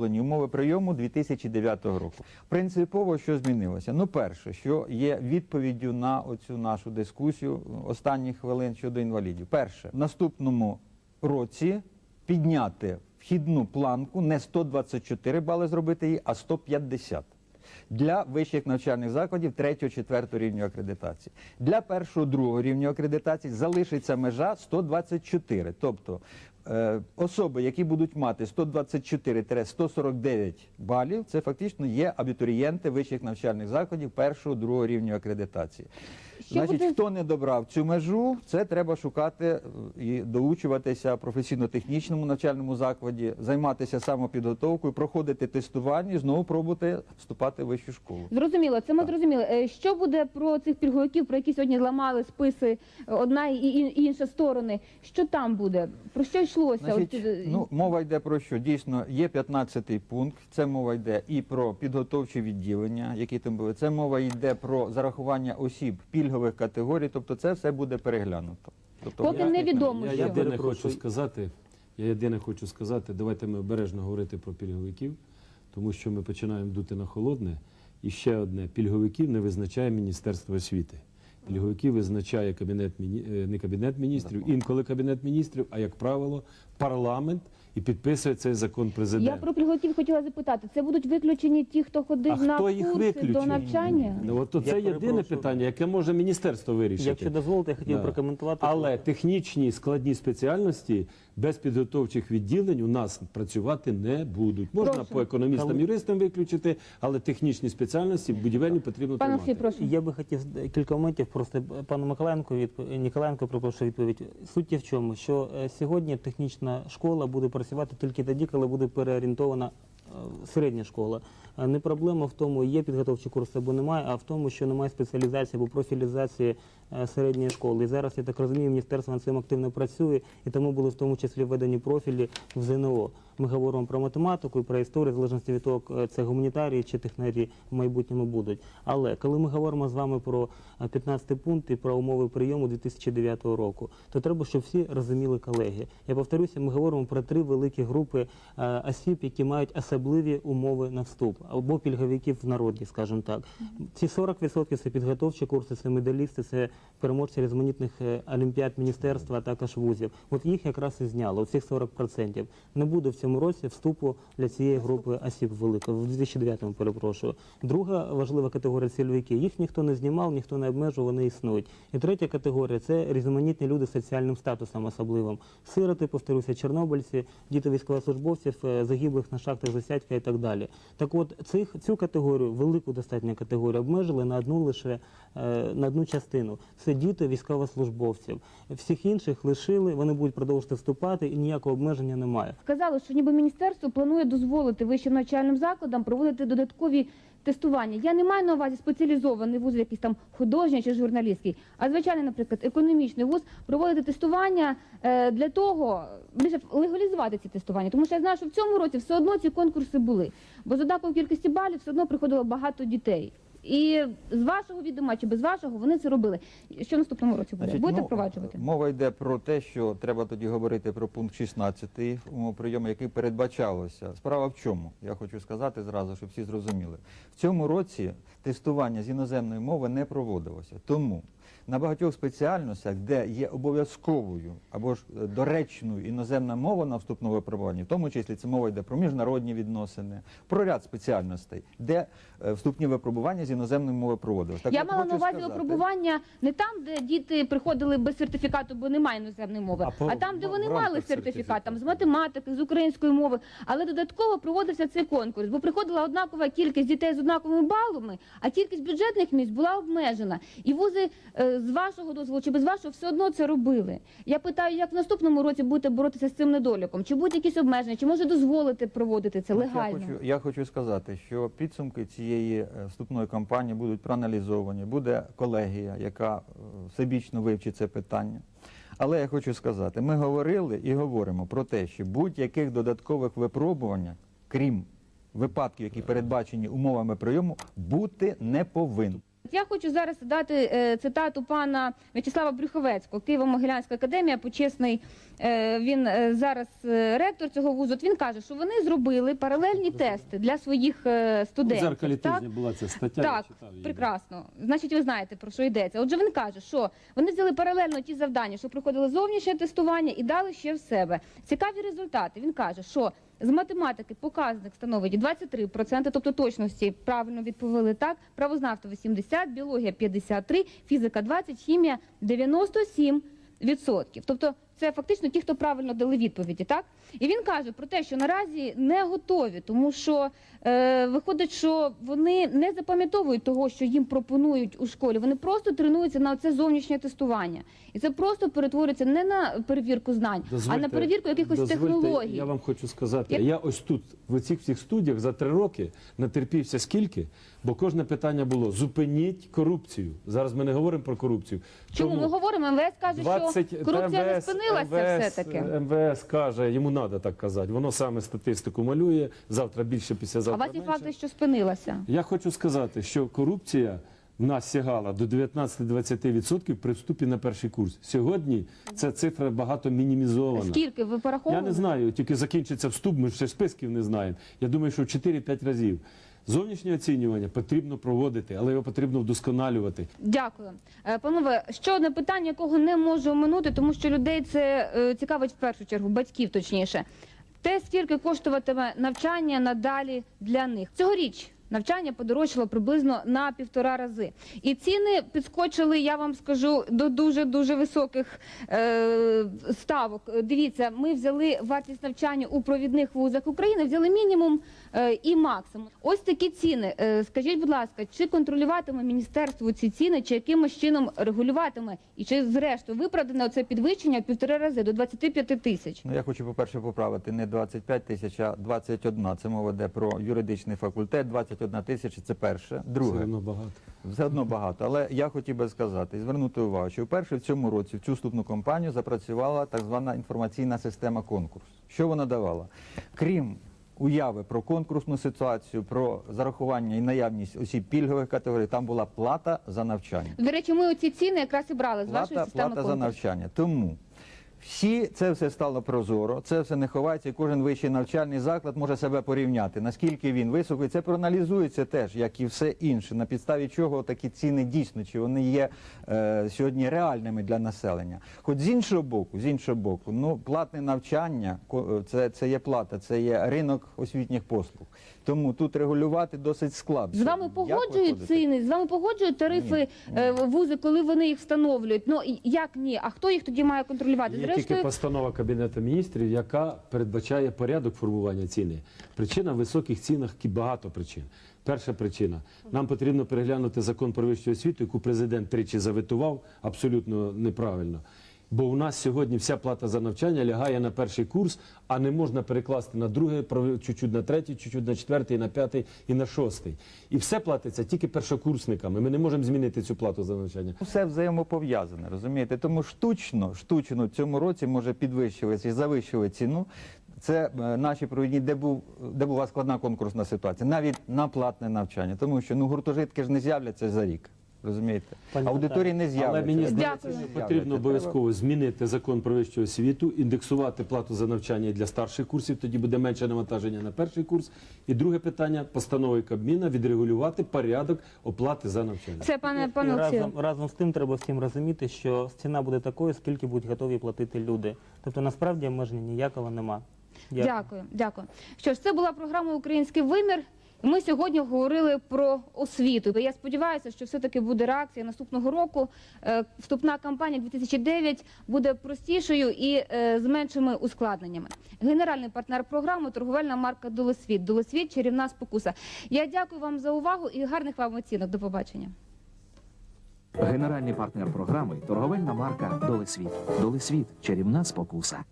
Умови прийому 2009 року. Принципово, що змінилося? Ну, перше, що є відповіддю на оцю нашу дискусію останніх хвилин щодо інвалідів. Перше, в наступному році підняти вхідну планку не 124 бали зробити її, а 150 для вищих навчальних закладів 3-4 рівня акредитації. Для першого другого рівня акредитації залишиться межа 124. Тобто особи, які будуть мати 124-149 балів, це фактично є абітурієнти вищих навчальних закладів першого другого рівня акредитації. Значить, буде- хто не добрав цю межу, це треба шукати е, і доучуватися професійно-технічному навчальному закладі, займатися самопідготовкою, проходити тестування і знову пробувати вступати в вищу школу. Зрозуміло, це ми зрозуміли. Е, Що буде про цих пільговиків, про які сьогодні ламали списи е, одна і інша сторони? Що там буде? Про що йшлося? Значить, ну, мова йде про що? Дійсно, є 15-й пункт. Це мова йде і про підготовчі відділення, які там були. Це мова йде про зарахування осіб пільгових категорій. Тобто, це все буде переглянуто. Тобто, Поки я- невідомо, Я що. єдине хочу сказати, я єдине хочу сказати, давайте ми обережно говорити про пільговиків, тому що ми починаємо дути на холодне. І ще одне, пільговиків не визначає Міністерство освіти. Пільговиків визначає кабінет е, не кабінет міністрів, інколи кабінет міністрів, а як правило, парламент і підписує цей закон президент. Я про пільговиків хотіла запитати. Це будуть виключені ті, хто ходив А на хто їх курси виключив? до навчання? Ну, от Я це єдине питання, яке може міністерство вирішити. Якщо дозволите, я хотів Да. прокоментувати. Але технічні складні спеціальності без підготовчих відділень у нас працювати не будуть. Можна Прошу. по економістам, юристам виключити, але технічні спеціальності будівельні потрібно Пане тримати. Прошу. Я би хотів кілька моментів просто пану Миколаєнку відп... Ніколаєнко прошу відповідь. Суть в чому, що е, сьогодні технічна школа буде працювати тільки тоді, коли буде переорієнтована е, середня школа. Е, Не проблема в тому, є підготовчі курси або немає, а в тому, що немає спеціалізації або профілізації середньої школи. І зараз я так розумію, міністерство над цим активно працює, і тому були в тому числі введені профілі в ЗНО. Ми говоримо про математику і про історію, в залежності від того, е, це гуманітарії чи технарі в майбутньому будуть. Але коли ми говоримо з вами про е, 15 пункт і про умови прийому 2009 року, то треба, щоб всі розуміли колеги. Я повторюся, ми говоримо про три великі групи е, осіб, які мають особливі умови на вступ, або пільговиків в народі, скажімо так. Ці 40% це підготовчі курси, це медалісти, це переможці різноманітних е, олімпіад міністерства, а також вузів. От їх якраз і зняло, цих 40%. Не буде в цьому році вступу для цієї групи осіб великої, в 2009-му, перепрошую. Друга важлива категорія цільовики. Їх ніхто не знімав, ніхто не обмежував, вони існують. І третя категорія це різноманітні люди з соціальним статусом особливим. Сироти, повторюся, чорнобильці, діти військовослужбовців, е, загиблих на шахтах Засядька і так далі. Так от цих, цю категорію, велику достатньо категорію, обмежили на одну лише е, на одну частину. Це діти військовослужбовців. Всіх інших лишили, вони будуть продовжувати вступати і ніякого обмеження немає. Сказали, що ніби міністерство планує дозволити вищим навчальним закладам проводити додаткові тестування. Я не маю на увазі спеціалізований вуз, якийсь там художній чи журналістський, а звичайний, наприклад, економічний вуз проводити тестування е, для того, більше легалізувати ці тестування. Тому що я знаю, що в цьому році все одно ці конкурси були, бо з однакової кількості балів все одно приходило багато дітей. І з вашого відома чи без вашого вони це робили. Що наступному році буде? Значить, Будете ну, впроваджувати? Мова йде про те, що треба тоді говорити про пункт 16 умов прийому, який передбачалося. Справа в чому? Я хочу сказати зразу, щоб всі зрозуміли. В цьому році тестування з іноземної мови не проводилося. Тому на багатьох спеціальностях, де є обов'язковою або ж е, доречною іноземна мова на вступному випробуванні, в тому числі це мова йде про міжнародні відносини, про ряд спеціальностей, де е, вступні випробування з іноземної мови проводилися. Так я мала на увазі сказати- випробування не там, де діти приходили без сертифікату, бо немає іноземної мови, А а, там, де вони мали сертифікат, там з математики, з української мови. Але додатково проводився цей конкурс, бо приходила однакова кількість дітей з однаковими балами, а кількість бюджетних місць була обмежена. І вузи е, з вашого дозволу чи без вашого все одно це робили. Я питаю, як в наступному році будете боротися з цим недоліком? Чи будуть якісь обмеження, чи може дозволити проводити це легально? Я хочу, я хочу сказати, що підсумки цієї е, вступної кампанії будуть проаналізовані. Буде колегія, яка е, всебічно вивчить це питання. Але я хочу сказати, ми говорили і говоримо про те, що будь-яких додаткових випробувань, крім випадків, які передбачені умовами прийому, бути не повинно. Я хочу зараз дати е, цитату пана В'ячеслава Брюховецького, Києво-Могилянська академія, почесний. Е, він е, зараз ректор цього вузу. От він каже, що вони зробили паралельні тести для своїх студентів. зеркалі тижня була ця стаття. я читав її. прекрасно. Значить, ви знаєте про що йдеться. Отже, він каже, що вони взяли паралельно ті завдання, що проходили зовнішнє тестування, і дали ще в себе. Цікаві результати. Він каже, що з математики показник становить 23%, тобто точності правильно відповіли так. Правознавство 80%, біологія 53%, фізика 20%, хімія 97%. Відсотків, тобто це фактично ті, хто правильно дали відповіді, так і він каже про те, що наразі не готові, тому що е, виходить, що вони не запам'ятовують того, що їм пропонують у школі. Вони просто тренуються на це зовнішнє тестування, і це просто перетворюється не на перевірку знань, а на перевірку якихось дозвольте, технологій. Я вам хочу сказати, Як- я ось тут, в цих всіх студіях, за три роки натерпівся скільки, бо кожне питання було зупиніть корупцію. Зараз ми не говоримо про корупцію. Чому ми говоримо? МВС каже, 20 що корупція не МВС спинилася МВС, все таки. МВС каже, йому треба так казати. Воно саме статистику малює. Завтра більше, А у післязавтра вас є менше. факти, що спинилася. Я хочу сказати, що корупція в нас сягала до 19-20% при вступі на перший курс. Сьогодні ця цифра багато мінімізована. Скільки ви Я не знаю, тільки закінчиться вступ, ми ще списків не знаємо. Я думаю, що в 4-5 разів. Зовнішнє оцінювання потрібно проводити, але його потрібно вдосконалювати. Дякую, Е, панове. Ще одне питання, якого не можу оминути, тому що людей це е, цікавить в першу чергу, батьків точніше. Те, скільки коштуватиме навчання надалі для них. Цьогоріч навчання подорожчало приблизно на півтора рази. І ціни підскочили, я вам скажу, до дуже дуже високих е, ставок. Дивіться, ми взяли вартість навчання у провідних вузах України, взяли мінімум е, і максимум. Ось такі ціни. Е, скажіть, будь ласка, чи контролюватиме міністерство ці ціни, чи якимось чином регулюватиме, і чи зрештою виправдане оце підвищення в півтори рази до 25 тисяч? Ну, я хочу, по-перше, поправити не 25 тисяч, а 21. Це мова йде про юридичний факультет. 21 тисяча це перше. Все Друге, одно багато. все одно багато. Але я хотів би сказати і звернути увагу, що вперше в цьому році в цю вступну кампанію запрацювала так звана інформаційна система конкурс. Що вона давала? Крім уяви про конкурсну ситуацію, про зарахування і наявність осіб пільгових категорій, там була плата за навчання. До речі, ми оці ціни якраз і брали з вашої Плата, системи плата за навчання. Тому всі це все стало прозоро, це все не ховається. і Кожен вищий навчальний заклад може себе порівняти, наскільки він високий. Це проаналізується теж, як і все інше. На підставі чого такі ціни дійсно чи вони є е, сьогодні реальними для населення. Хоч з іншого боку, з іншого боку, ну платне навчання ко- це, це є плата, це є ринок освітніх послуг. Тому тут регулювати досить складно. З вами погоджують ціни, з вами погоджують тарифи е, вузи, коли вони їх встановлюють. Ну як ні? А хто їх тоді має контролювати? Тільки постанова Кабінету міністрів, яка передбачає порядок формування ціни. Причина в високих цінах багато причин. Перша причина нам потрібно переглянути закон про вищу освіту, яку президент тричі заветував абсолютно неправильно. Бо у нас сьогодні вся плата за навчання лягає на перший курс, а не можна перекласти на другий, чуть-чуть на третій, чуть-чуть на четвертий, на п'ятий і на шостий. І все платиться тільки першокурсниками. Ми не можемо змінити цю плату за навчання. Все взаємопов'язане, розумієте? Тому штучно, штучно цьому році може підвищили і завищили ціну. Це е, наші провідні, де був де була складна конкурсна ситуація, навіть на платне навчання, тому що ну гуртожитки ж не з'являться за рік. Розумієте, Пані аудиторії не з'являться. Але мені Дякую. здається, що потрібно обов'язково змінити закон про вищу освіту, індексувати плату за навчання для старших курсів, тоді буде менше навантаження на перший курс. І друге питання постановою Кабміна відрегулювати порядок оплати за навчання. Це пане пане разом, разом з тим треба всім розуміти, що ціна буде такою, скільки будуть готові платити люди. Тобто насправді обмеження ніякого нема. Дякую. Дякую, дякую. Що ж, це була програма Український вимір. Ми сьогодні говорили про освіту. Я сподіваюся, що все-таки буде реакція наступного року. Е, Вступна кампанія 2009 буде простішою і е, з меншими ускладненнями. Генеральний партнер програми торговельна марка Долосвіт. Долосвіт чарівна спокуса. Я дякую вам за увагу і гарних вам оцінок. До побачення. Генеральний партнер програми торговельна марка Долесвіт. Долесвіт чарівна спокуса.